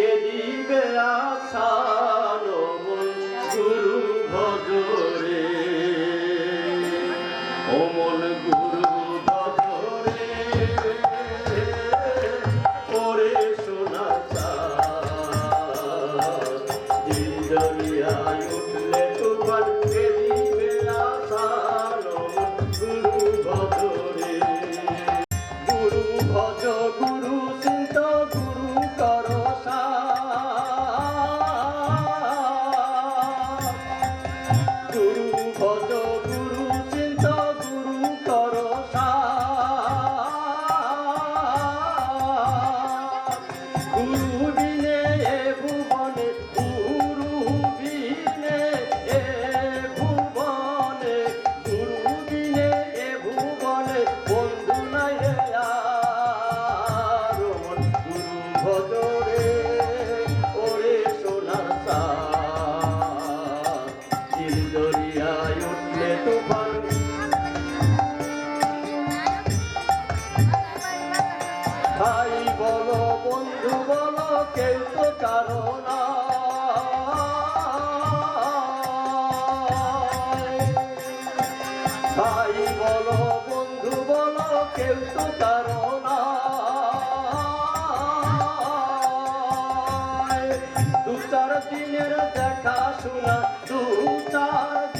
কে দিবে গুরু কেউ তো কারও না ভাই দু চার দিনের দেখা শোনা দু চার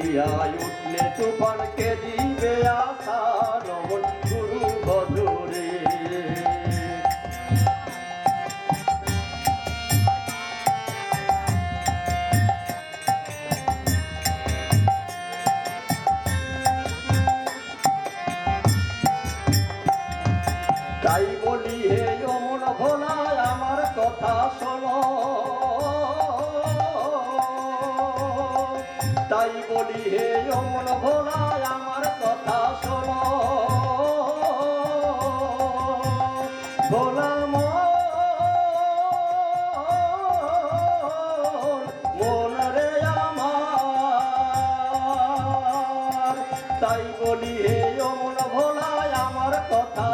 দরিয়ায় উঠলে তুফান কে দিবে আশা রমন গুরু ভজরে তাই বলি হে অমন ভোলায় আমার কথা শোনো। ভোলা মন, রে আমার। তাই বলি হে অমন ভোলায় আমার কথা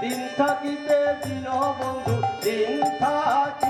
দিন থাকিতে দিন বন্ধু দিন থাকিতে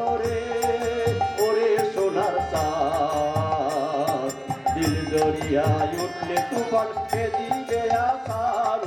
দরিয়ায় উঠলে তুফান কে দিবে আসার